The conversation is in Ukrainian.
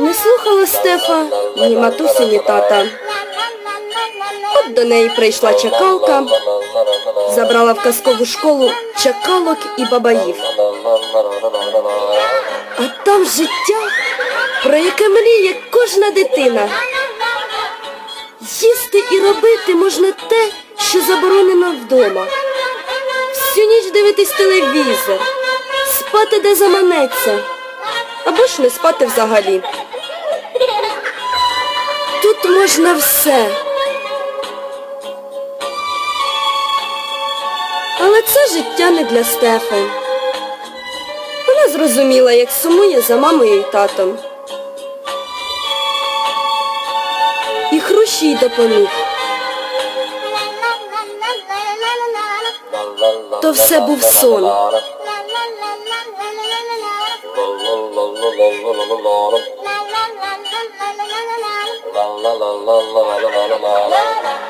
Не слухала Стефа ні матусі, ні тата. От до неї прийшла чакалка, забрала в казкову школу чакалок і бабаїв. А там життя, про яке мріє кожна дитина. Їсти і робити можна те, що заборонено вдома. Всю ніч дивитись телевізор, спати де заманеться, або ж не спати взагалі. Тут можна все. Але це життя не для Стефи. Вона зрозуміла, як сумує за мамою і татом. І хрущ їй допоміг. То все був сон. La la la la la